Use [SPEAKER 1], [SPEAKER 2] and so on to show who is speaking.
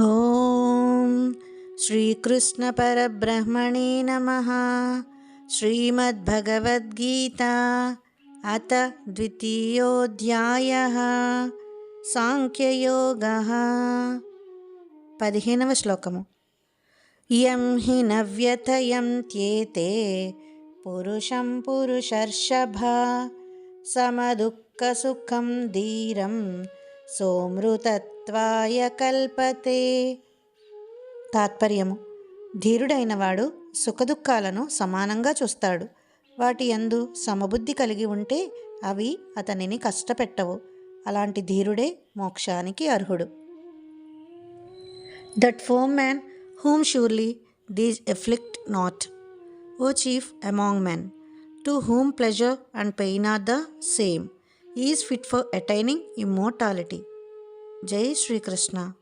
[SPEAKER 1] ॐ श्रीकृष्णपरब्रह्मणे नमः। श्रीमद्भगवद्गीता अथ द्वितीयोऽध्यायः। साङ्ख्ययोगः। पतिः नवश्लोकं यं हि नव्यथयं त्येते पुरुषं पुरुषर्षभा। समदुःखसुखं धीरं సోమృతత్వాయ కల్పతే. తాత్పర్యము. ధీరుడైనవాడు సుఖదుఖాలను సమానంగా చూస్తాడు. వాటి యందు సమబుద్ధి కలిగి ఉంటే అవి అతనిని కష్టపెట్టవు. అలాంటి ధీరుడే మోక్షానికి అర్హుడు. That firm man whom surely these afflict not. O chief among men to whom pleasure and pain are the same. He is fit for attaining immortality. Jai Shri Krishna.